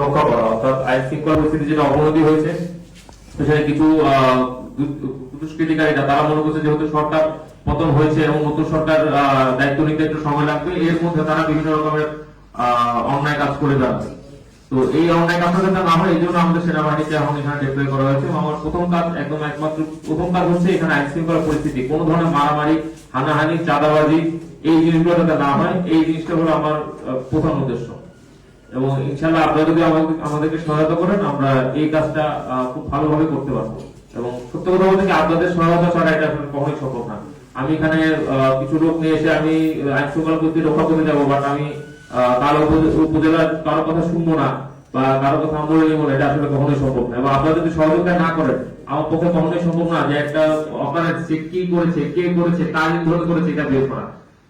রক্ষা করা, অর্থাৎ আইন শৃঙ্খলা পরিস্থিতি যেটা অবনতি হয়েছে সেখানে কিছু দুষ্কৃতিকারীরা, তারা মনে করছে যেহেতু সরকার পতন হয়েছে এবং নতুন সরকার দায়িত্ব নিতে একটু সময় লাগবে, এর মধ্যে তারা বিভিন্ন রকমের অন্যায় কাজ করে যাচ্ছে। তো এই অন্যায় কাজটা যাতে না হয়, এই জন্য আমাদের সেনাবাহিনীকে এখন এখানে ডিপ্লয় করা হয়েছে আমার প্রথম কাজ একদম একমাত্র, প্রথম কাজ হচ্ছে এখানে আইন শৃঙ্খলা পরিস্থিতি। কোনো ধরনের মারামারি, হানাহানি, চাঁদাবাজি, এই জিনিসগুলো যাতে না হয়, এই জিনিসটা হলো আমার প্রধান উদ্দেশ্য। এবং ইনশাল্লাহ আপনারা যদি আমাদের- আমাদেরকে সহায়তা করেন, আমরা এই কাজটা খুব ভালোভাবে করতে পারব। এবং সত্য কথা বলতে আপনাদের সহায়তা ছাড়া এটা আসলে কখনোই সম্ভব না। আমি এখানে কিছু লোক নিয়ে এসে আমি আইন শৃঙ্খলা পরিস্থিতি রক্ষা করতে যাব বাট আমি কারও উপজে- উপজেলার কারও কথা শুনব না, বা কারও কথা আমলে নেব না, এটা আসলে কখনোই সম্ভব না। এবং আপনারা যদি সহযোগিতা না করেন, আমার পক্ষে কখনোই সম্ভব না যে একটা অপারেট সে কি করেছে, কে করেছে, কার নির্ধারণ করেছে, এটা বের করা।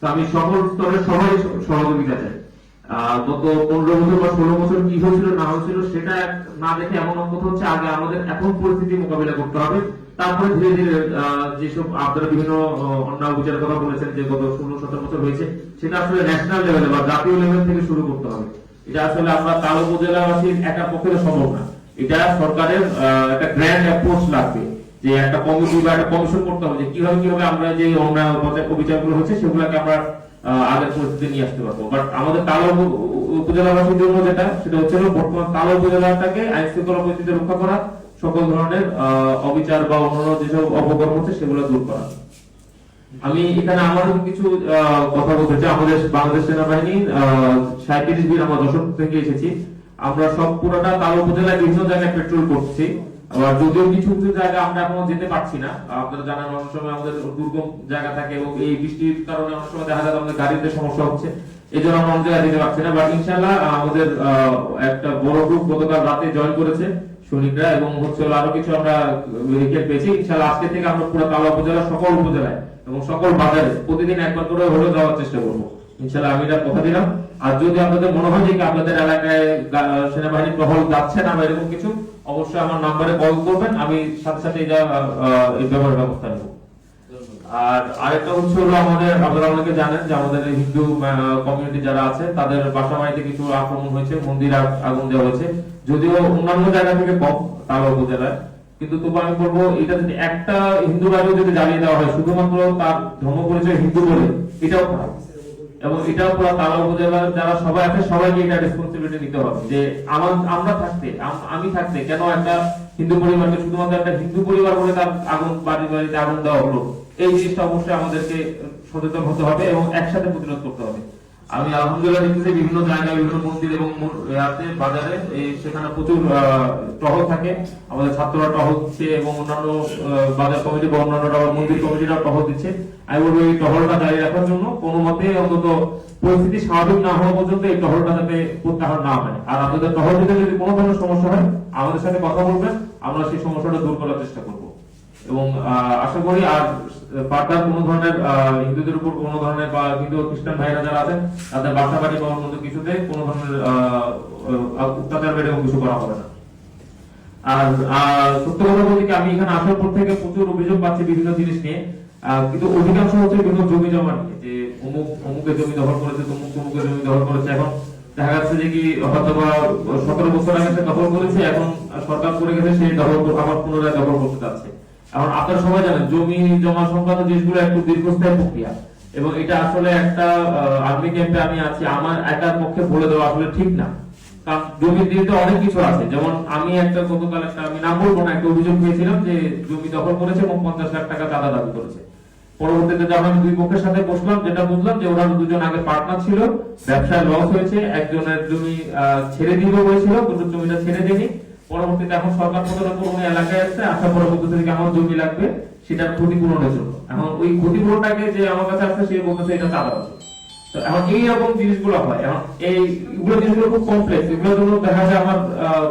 তো আমি সকল স্তরের সবাই সহযোগিতা চাই। শুরু করতে হবে। এটা আসলে আমরা তাল উপজেলাবাসীর একা পক্ষে সম্ভব না। এটা সরকারের একটা গ্র্যান্ড অ্যাপ্রোচ লাগবে, যে একটা কমিটি বা একটা কমিশন করতে হবে, যে কীভাবে কীভাবে আমরা যে অন্যায় অবিচারগুলো হচ্ছে, সেগুলোকে আমরা আগের পরিস্থিতি নিয়ে আসতে পারব। বাট আমাদের কালো উপজেলাবাসীর জন্য যেটা, সেটা হচ্ছে বর্তমান কালো উপজেলাটাকে আইন শৃঙ্খলা পরিস্থিতি রক্ষা করা, সকল ধরনের অবিচার বা অন্যান্য যেসব অপকর্ম হচ্ছে সেগুলো দূর করা। আমি এখানে আমাদের কিছু কথা বলতে চাই। আমাদের বাংলাদেশ সেনাবাহিনী সাঁত্রিশ বীর আমরা দশক থেকে এসেছি। আমরা সব পুরোটা কালো উপজেলায় বিভিন্ন জায়গায় পেট্রোল করছি। আবার যদিও কিছু কিছু জায়গা আমরা এখনও যেতে পারছি না। আপনারা জানেন অনেক সময় আমাদের দুর্গম জায়গা থাকে এবং এই বৃষ্টির কারণে অনেক সময় দেখা যায় আমাদের গাড়িতে সমস্যা হচ্ছে। এই জন্য আমরা অন্য জায়গায় যেতে পারছি না। বাট ইনশাল্লাহ আমাদের একটা বড় গ্রুপ গতকাল রাতে জয়েন করেছে সৈনিকরা এবং হচ্ছে আরও কিছু আমরা ভেহিকেল পেয়েছি। ইনশাল্লাহ আজকে থেকে আমরা পুরো তালা উপজেলা, সকল উপজেলায় এবং সকল বাজারে প্রতিদিন একবার করে হলেও যাওয়ার চেষ্টা করব। ইনশাল্লাহ আমি এটা কথা দিলাম। আর যদি আপনাদের মনে হয় যে আপনাদের এলাকায় সেনাবাহিনী টহল যাচ্ছে না এরকম কিছু অবশ্যই আমার নাম্বারে কল করবেন, আমি সাথে সাথে এটা এই ব্যাপারে ব্যবস্থা নেব। আর আরেকটা হচ্ছে হলো আমাদের, আপনারা অনেকে জানেন যে আমাদের হিন্দু কমিউনিটি যারা আছে, তাদের বাসা বাড়িতে কিছু আক্রমণ হয়েছে, মন্দির আগ- আগুন দেওয়া হয়েছে। যদিও অন্যান্য জায়গা থেকে কম তালা উপজেলায়। কিন্তু তবু আমি বলব, এটা যদি একটা হিন্দু বাড়িও যদি জ্বালিয়ে দেওয়া হয়, শুধুমাত্র তার ধর্ম পরিচয় হিন্দু বলে, এটাও খারাপ। এবং এটাও পুরো তালা উপজেলার যারা সবাই আছে, সবাইকে এটা রেসপন্সিবিলিটি নিতে হবে যে আমার আমরা থাকতে, আমি থাকতে কেন একটা হিন্দু পরিবারকে শুধুমাত্র একটা হিন্দু পরিবার বলে তার আগুন বাড়ি বাড়িতে আগুন দেওয়া হলো? এই জিনিসটা অবশ্যই আমাদেরকে সচেতন হতে হবে এবং একসাথে প্রতিরোধ করতে হবে। আমি আলহামদুলিল্লাহ দেখতেছি বিভিন্ন জায়গায়, বিভিন্ন মন্দির এবং বাজারে সেখানে প্রচুর টহল থাকে। আমাদের ছাত্ররা টহল দিচ্ছে এবং অন্যান্য বাজার কমিটি বা অন্যান্য মন্দির কমিটিরা টহল দিচ্ছে। আমি বলব, এই টহলটা জারি রাখার জন্য কোনো মতে অন্তত পরিস্থিতি স্বাভাবিক না হওয়া পর্যন্ত এই টহলটা যাতে প্রত্যাহার না হয়। আর আপনাদের টহল দিতে যদি কোনো ধরনের সমস্যা হয়, আমাদের সাথে কথা বলবেন। আমরা সেই সমস্যাটা দূর করার চেষ্টা করব। এবং আশা করি আর ফার্দার কোনো ধরনের হিন্দুদের উপর কোনো ধরনের বা হিন্দু খ্রিস্টান ভাইরা যারা আছেন, তাদের বাসা বাড়ি বা অন্য কিছুতে কোনো ধরনের অত্যাচার বা এরকম কিছু করা হবে না। আর সত্য কথা বলতে কি, আমি এখানে আসার পর থেকে প্রচুর অভিযোগ পাচ্ছি বিভিন্ন জিনিস নিয়ে। কিন্তু অধিকাংশ হচ্ছে বিভিন্ন জমি জমা নিয়ে, যে অমুক, অমুকের জমি দখল করেছে, তমুক, তমুকের জমি দখল করেছে। এখন দেখা যাচ্ছে যে কি, হয়তো বা সতেরো বছর আগে সে দখল করেছে, এখন সরকার করে গেছে, সেই দখল আবার পুনরায় দখল করতে যাচ্ছে। এখন আপনারা সবাই জানেন, জমি, জমা সংক্রান্ত জিনিসগুলো একটু দীর্ঘস্থায়ী প্রক্রিয়া। এবং এটা আসলে একটা আর্মি ক্যাম্পে আমি আছি, আমার একার পক্ষে বলে দেওয়া আসলে ঠিক না। অনেক কিছু আছে। যেমন আমি একটা, গতকাল একটা, আমি নাম বলব না, একটা অভিযোগ পেয়েছিলাম যে জমি দখল করেছে এবং পঞ্চাশ লাখ টাকা চাঁদা দাবি করেছে। পরবর্তীতে যখন দুই পক্ষের সাথে বসলাম, যেটা বুঝলাম যে ওরা দুজন আগে পার্টনার ছিল, ব্যবসায় লস হয়েছে, একজনের জমি ছেড়ে দিল হয়েছিল দুটো জমিটা ছেড়ে দেয়নি। পরবর্তীতে এখন সরকার পতনের পর এলাকায় আসছে আসা পরে বলতেছে যে আমার জমি লাগবে, সেটার ক্ষতিপূরণের জন্য। এখন ওই ক্ষতিপূরণটাকে যে আমার কাছে আসছে, সে বলতেছে এটা চাঁদা আছে তো এখন এই রকম জিনিসগুলো হয়। এখন জিনিসগুলো খুব কমপ্লেক্স জন্য দেখা যায় আমার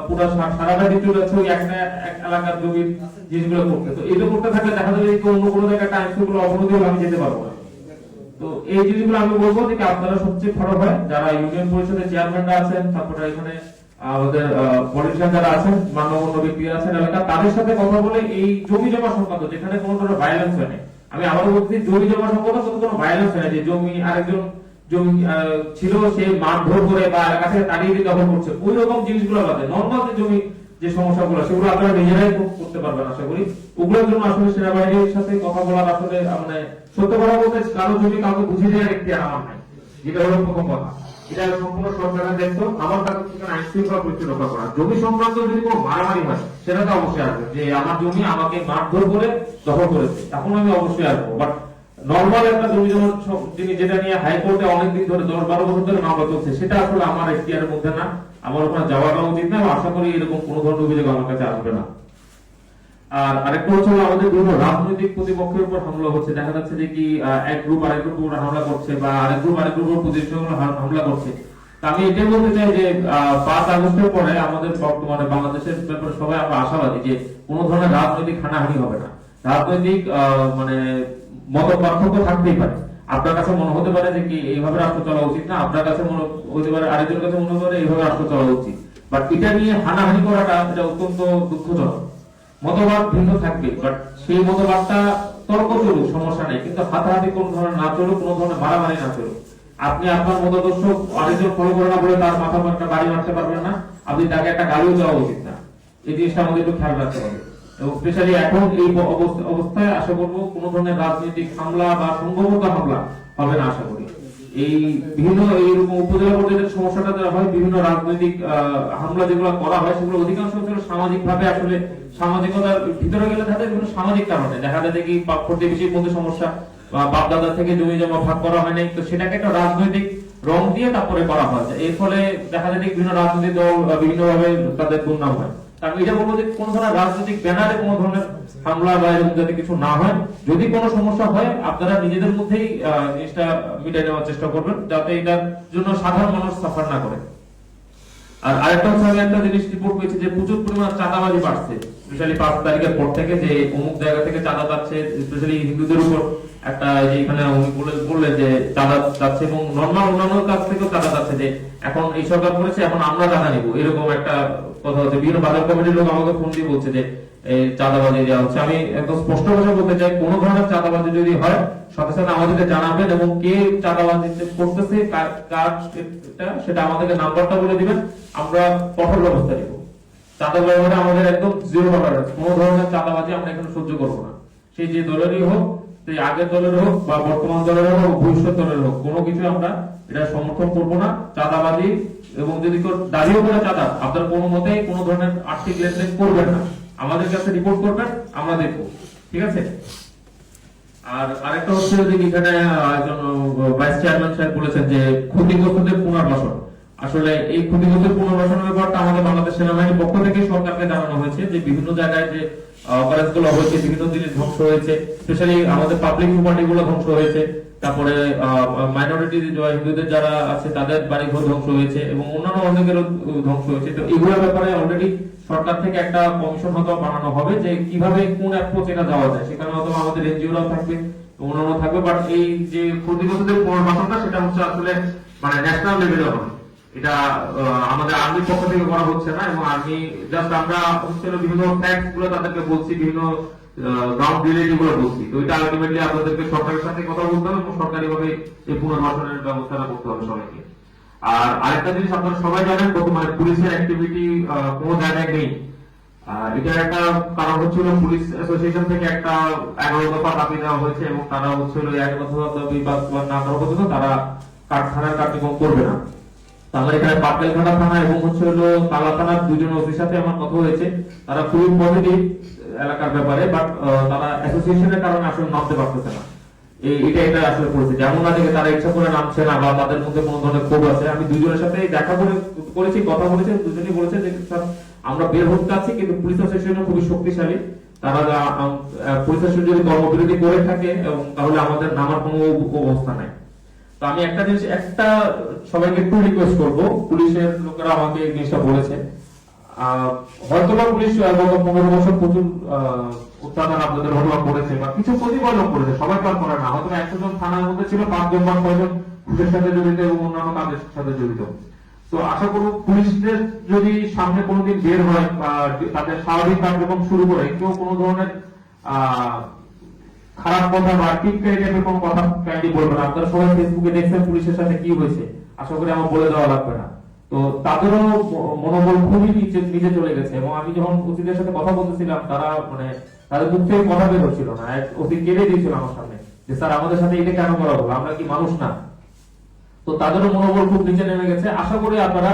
পুরো সারাটা চলে যাচ্ছে ওই একটা, এক এলাকার জমির জিনিসগুলো করতে। তো করতে থাকলে দেখা যাবে যে অন্য কোনো জায়গায় টাইমগুলো অবনতি হলে আমি যেতে পারব না। তো এই জিনিসগুলো আমি বলব যে, আপনারা সবচেয়ে ভালো হয়, যারা ইউনিয়ন পরিষদের চেয়ারম্যানরা আছেন, তারপরে এখানে আমাদের পলিটিশিয়ান যারা আছেন মান্যগণ্য ব্যক্তিরা আছেন এলাকা তাদের সাথে কথা বলে এই জমি জমা সংক্রান্ত, যেখানে কোনো ধরনের ভায়োলেন্স হয় না আমি আবারও বলছি, জমি জমা সংক্রান্ত কোনো ভায়োলেন্স হয় না যে জমি, আরেকজন জমি ছিল, সে মারধর করে বা এলাকা তাড়িয়ে দিয়ে দখল করছে, ওই রকম জিনিসগুলো বাদে নর্মাল যে জমি, যে সমস্যাগুলো, সেগুলো আপনারা নিজেরাই করতে পারবেন, আশা করি। ওগুলোর জন্য আসলে সেনাবাহিনীর সাথে কথা বলার আসলে মানে সত্য কথা বলতে কারও জমি কাউকে বুঝিয়ে দেওয়ার একটি আমার নাই। যেটা হলো প্রথম কথা। এটা সম্পূর্ণ সরকারের দায়িত্ব। আমার কাছে থেকে আইন শৃঙ্খলা পরিস্থিতি রক্ষা করা। জমি সংক্রান্ত যদি কোনো মারামারি হয়, সেটা তো অবশ্যই আসবে যে আমার জমি আমাকে মারধর করে দখল করেছে। আমি অবশ্যই আসব। বাট নর্মাল একটা জমি সব জিনিস যেটা নিয়ে হাইকোর্টে অনেকদিন ধরে দশ বারো বছর ধরে মামলা চলছে, সেটা আসলে আমার এখতিয়ারের মধ্যে না। আমার ওখানে যাওয়াটা উচিত না। আশা করি এরকম কোনো ধরনের অভিযোগ আমার কাছে আসবে না। আর আরেকটা হচ্ছে আমাদের বিভিন্ন রাজনৈতিক প্রতিপক্ষের উপর হামলা হচ্ছে। দেখা যাচ্ছে যে কি এক গ্রুপ আরেক গ্রুপ উপর হামলা করছে বা আরেক গ্রুপ আরেক গ্রুপ হামলা করছে। আমি এটাই বলতে চাই যে পাঁচ আগস্টের পরে আমাদের বর্তমানে বাংলাদেশের ব্যাপারে সবাই আমরা আশাবাদী যে কোনো ধরনের রাজনৈতিক হানাহানি হবে না। রাজনৈতিক মানে মত পার্থক্য থাকতেই পারে। আপনার কাছে মনে হতে পারে যে কি এইভাবে রাষ্ট্র চলা উচিত না? আপনার কাছে মনে হতে পারে আরেকজনের কাছে মনে হতে পারে এইভাবে রাষ্ট্র চলা উচিত। বাট এটা নিয়ে হানাহানি করাটা এটা অত্যন্ত দুঃখজনক। মতবাদ ভিন্ন থাকবে বাট সেই মতবাদটা তর্ক চলুক, সমস্যা নেই, কিন্তু হাতাহাতি কোন ধরনের না চলুক, কোন ধরনের মারামারি না চলুক। আপনি আপনার মতদর্শ আরেকজন ফলো করে না বলে তার মাথা একটা বাড়ি মারতে পারবেন না, আপনি তাকে একটা গালিও দেওয়া উচিত না। এই জিনিসটা আমাদের একটু খেয়াল রাখতে হবে। এবং স্পেশালি এখন এই অবস্থায় আশা করব কোন ধরনের রাজনৈতিক হামলা বা সংঘবদ্ধ হামলা হবে না, আশা করি। এই বিভিন্ন এইরকম উপজেলা পর্যায়ে যে সমস্যাটা দেওয়া হয়, বিভিন্ন রাজনৈতিক হামলা যেগুলো করা হয়, সেগুলো অধিকাংশ সামাজিক ভাবে আসলে সামাজিকতার ভিতরে গেলে থাকে বিভিন্ন সামাজিক কারণে। দেখা যায় কি প্রতিবেশীর মধ্যে সমস্যা, বা বাপ দাদা থেকে জমি জমা ভাগ করা হয় নাই তো সেটাকে একটা রাজনৈতিক রং দিয়ে তারপরে করা হয়। এর ফলে দেখা যায় বিভিন্ন রাজনৈতিক দল বিভিন্ন ভাবে তাদের দুর্নাম হয়। এটা বলব যে কোন ধরনের রাজনৈতিক ব্যানারে কোন ধরনের হামলা বা এরকম যাতে কিছু না হয়, যদি কোনো সমস্যা হয়, আপনারা নিজেদের মধ্যেই জিনিসটা নেওয়ার চেষ্টা করবেন, যাতে এটার জন্য সাধারণ মানুষ সাফার না করে। আর আরেকটা হচ্ছে, আমি একটা জিনিস রিপোর্ট পেয়েছি যে প্রচুর পরিমাণ চাঁদাবাজি বাড়ছে স্পেশালি পাঁচ তারিখের পর থেকে যে অমুক জায়গা থেকে চাঁদা যাচ্ছে স্পেশালি হিন্দুদের উপর একটা যে এখানে উনি বলে- বললেন যে চাঁদা যাচ্ছে এবং নর্মাল অন্যান্য কাছ থেকেও চাঁদা যাচ্ছে যে এখন এই সরকার করেছে, এখন আমরা চাঁদা নিব, এরকম একটা কথা হচ্ছে, বিভিন্ন বাজার কমিটির লোক আমাকে ফোন দিয়ে বলছে যে চাঁদাবাজি দেওয়া হচ্ছে। আমি একদম স্পষ্ট ভাষা বলতে চাই, কোন ধরনের চাঁদাবাজি যদি হয়, সাথে সাথে আমাদেরকে জানাবেন এবং কে চাঁদাবাজি করতেছে, কার কার সেটা আমাদেরকে নাম্বারটা বলে দিবেন, আমরা কঠোর ব্যবস্থা নিব। চাঁদা ব্যবহারে আমাদের একদম জিরো টলারেন্স কোনো ধরনের চাঁদাবাজি আমরা এখানে সহ্য করব না। সেই যে দলেরই হোক সেই আগের দলের হোক বা বর্তমান দলের হোক, ভবিষ্যৎ দলের হোক, কোনো কিছু আমরা এটা সমর্থন করব না। চাঁদাবাজি এবং যদি কেউ দাঁড়িয়েও করে চাঁদা, আপনার কোনো মতেই কোনো ধরনের আর্থিক লেনদেন করবেন না। আমাদের কাছে রিপোর্ট করবেন, আমরা দেখব। ঠিক আছে? আর আরেকটা হচ্ছে এখানে একজন ভাইস চেয়ারম্যান সাহেব বলেছেন যে ক্ষতিগ্রস্তদের পুনর্বাসন। আসলে এই ক্ষতিগ্রস্তের পুনর্বাসনের ব্যাপারটা আমাদের বাংলাদেশ সেনাবাহিনীর পক্ষ থেকে সরকারকে জানানো হয়েছে যে বিভিন্ন জায়গায় যে অপারেশনগুলো হয়েছে বিভিন্ন জিনিস ধ্বংস হয়েছে স্পেশালি আমাদের পাবলিক প্রপার্টি গুলো ধ্বংস হয়েছে, তারপরে মাইনরিটি হিন্দুদের যারা আছে, তাদের বাড়ি ঘর ধ্বংস হয়েছে এবং অন্যান্য অনেকেরও ধ্বংস হয়েছে। তো এগুলোর ব্যাপারে অলরেডি সরকার থেকে একটা কমিশন হয়তো বানানো হবে যে কীভাবে কোন অ্যাপ্রোচ এটা যাওয়া যায়। সেখানে হয়তো আমাদের এনজিওরাও থাকবে অন্যান্য থাকবে বাট এই যে ক্ষতিগ্রস্তদের পুনর্বাসনটা, সেটা হচ্ছে আসলে মানে ন্যাশনাল লেভেলে হবে। এটা আমাদের আর্মির পক্ষ থেকে করা হচ্ছে না, এবং আর্মি জাস্ট আমরা হলো বিভিন্ন ফ্যাক্টসগুলো তাদেরকে বলছি, বিভিন্ন গ্রাউন্ডগুলো বলছি। তো এটা আলটিমেটলি আপনাদেরকে সরকারের সাথে কথা বলতে হবে, এবং এই পুনর্বাসনের ব্যবস্থাটা করতে হবে সবাইকে। আর আরেকটা জিনিস আপনারা সবাই জানেন বর্তমানে পুলিশের অ্যাক্টিভিটি কোনো জায়গায় নেই। এটার একটা কারণ হচ্ছিল পুলিশ অ্যাসোসিয়েশন থেকে একটা এগারো দফা দাবি দেওয়া হয়েছে, এবং তারা হচ্ছিল এগারো দফা দাবি না করা পর্যন্ত তারা কারখানার কার্যক্রম করবে না। এখানে পাটকেলঘাটা থানা এবং হচ্ছে হলো থানার দুজন ওসির সাথে আমার কথা হয়েছে। তারা খুবই পজিটিভ এলাকার ব্যাপারে বাট তারা অ্যাসোসিয়েশনের কারণে আসলে নামতে পারতেছে না। এটা এটা আসলে পরিস্থিতি এমন না তারা ইচ্ছা করে নামছে না বা তাদের মধ্যে কোনো ধরনের ক্ষোভ আছে। আমি দুজনের সাথে দেখা করে, করেছি, কথা বলেছি, দুজনেই বলেছে যে, স্যার, আমরা বের হতে চাচ্ছি, কিন্তু পুলিশ অ্যাসোসিয়েশন খুবই শক্তিশালী। তারা পুলিশ অ্যাসোসিয়েশন যদি কর্মবিরতি করে থাকে, এবং তাহলে আমাদের নামার কোনো অবস্থা নাই। তো আমি একটা জিনিস একটা সবাইকে একটু রিকোয়েস্ট করব। পুলিশের লোকেরা আমাকে এই জিনিসটা বলেছে। আহ, হয়তোবা পুলিশ পনেরো বছর প্রচুর উত্থান আপনাদের করেছে বা কিছু করেছে সবাই করে না। হয়তো একশো জন থানার মধ্যে ছিল পাঁচজন বা ছয়জন ঘুষের সাথে জড়িত এবং অন্যান্য কাজের সাথে জড়িত। তো আশা করব পুলিশদের যদি সামনে কোনোদিন বের হয় বা তাদের স্বাভাবিক কার্যক্রম শুরু করে কেউ কোনো ধরনের আহ খারাপ কথা বা টিপকারি টাইপের কোনো কথা কাইন্ডলি না। আপনারা সবাই ফেসবুকে দেখছেন পুলিশের সাথে কি হয়েছে। আশা করি আমার বলে দেওয়া লাগবে না। তো তাদেরও মনোবল খুবই নিচে নিচে চলে গেছে এবং আমি যখন ওসিদের সাথে কথা বলতেছিলাম, তারা মানে তাদের মুখ থেকে কথা বের হচ্ছিল না। ওসি কেড়ে দিয়েছিল আমার সামনে যে, স্যার, আমাদের সাথে এটা কেন করা হলো? আমরা কি মানুষ না? তো তাদেরও মনোবল খুব নিচে নেমে গেছে। আশা করি আপনারা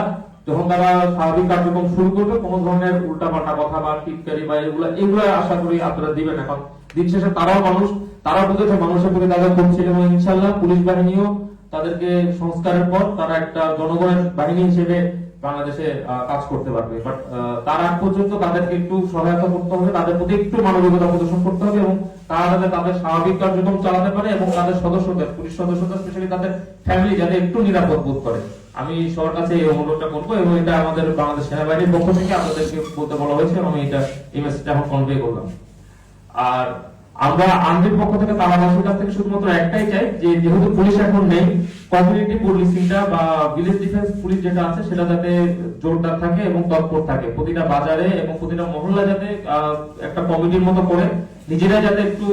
যখন তারা স্বাভাবিক কার্যক্রম শুরু করবে, কোনো ধরনের উল্টাপাল্টা কথা বা টিটকারি বা এগুলো এগুলো আশা করি আপনারা দিবেন। এখন দিন শেষে তারাও মানুষ তারা বুঝেছে মানুষের প্রতি তাদের করছিল এবং ইনশাল্লাহ পুলিশ বাহিনীও তাদেরকে সংস্কারের পর তারা একটা জনগণের বাহিনী হিসেবে বাংলাদেশে কাজ করতে পারবে। বাট তার আগ পর্যন্ত তাদেরকে একটু সহায়তা করতে হবে, তাদের প্রতি একটু মানবিকতা প্রদর্শন করতে হবে এবং তারা যাতে তাদের স্বাভাবিক কার্যক্রম চালাতে পারে এবং তাদের সদস্যদের, পুলিশ সদস্যদের স্পেশালি তাদের ফ্যামিলি যাতে একটু নিরাপদ বোধ করে। আমি সবার কাছে এই অনুরোধটা করব এবং এটা আমাদের বাংলাদেশ সেনাবাহিনীর পক্ষ থেকে আপনাদেরকে বলতে বলা হয়েছে এবং এটা এই মেসেজটা এখন কনভে করলাম। আর আমরা আর্মির পক্ষ থেকে তালাবাসীর কাছ থেকে শুধুমাত্র একটাই চাই যে যেহেতু পুলিশ এখন নেই কমিউনিটি পুলিশিংটা বা ভিলেজ ডিফেন্স পুলিশ যেটা আছে সেটা যাতে জোরদার থাকে এবং তৎপর থাকে। প্রতিটা বাজারে এবং প্রতিটা মহল্লা যাতে একটা কমিটির মতো করে নিজেরা যাতে একটু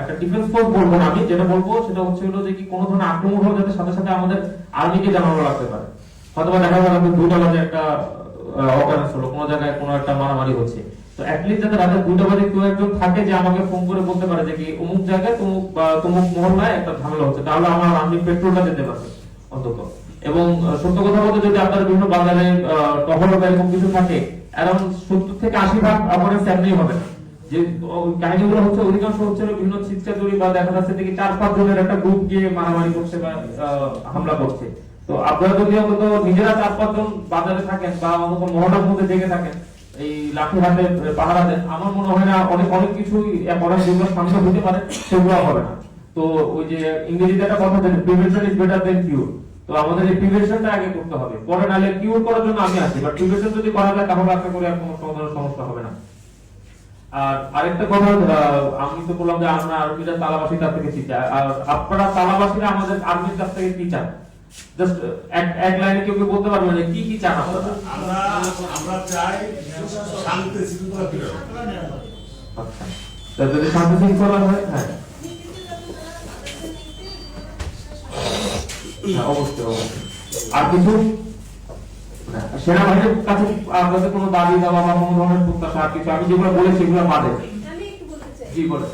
একটা ডিফেন্স ফোর্স বলব না আমি যেটা বলব সেটা হচ্ছে হলো যে কি কোনো ধরনের আক্রমণ হলে যাতে সাথে সাথে আমাদের আর্মিকে জানানো রাখতে পারে। হয়তো দেখা গেল দুইটা বাজে একটা অকারেন্স হলো কোনো জায়গায় কোনো একটা মারামারি হচ্ছে। যে হচ্ছে বিভিন্ন বাজারে বা দেখা যাচ্ছে চার পাঁচ জনের একটা গ্রুপ গিয়ে মারামারি করছে বা হামলা করছে। তো আপনারা যদি অন্তত নিজেরা চার পাঁচ জন বাজারে থাকেন বা অন্তত মহলার মধ্যে থাকেন এই হাতে পাহারা দেন আমার মনে হয় না অনেক অনেক কিছুই যেগুলো হতে পারে, সেগুলো হবে না। তো ওই যে ইংরেজিতে একটা কথা আছে prevention is better than cure তো আমাদের এই প্রিভেনশনটা আগে করতে হবে। পরে নাহলে কিউর করার জন্য আমি আছি বাট প্রিভেনশন যদি করা যায়, তাহলে আশা করি আর কোনো সমস্যা হবে না। আর আরেকটা কথা আমি তো বললাম যে আমরা আর্মিরা তালাবাসীর কাছ থেকে শিখি। আর আপনারা তালাবাসীরা আমাদের আর্মির কাছ থেকে কি চান? জাস্ট এক এক লাইনে কেউ কেউ বলতে পারবেন যে কি কি চান আপনারা? আমরা আমরা চাই শান্তি শৃঙ্খলা ফিরে আচ্ছা। তা যদি শান্তি শৃঙ্খলা হয় হ্যাঁ। হ্যাঁ, অবশ্যই অবশ্যই। আর কিছু? সেনাবাহিনীর কাছে আপনাদের কোনো দাবি দাবা বা কোনো ধরনের প্রত্যাশা আর কিছু? আমি যেগুলো বলেছি সেগুলো বাদে। জি বলে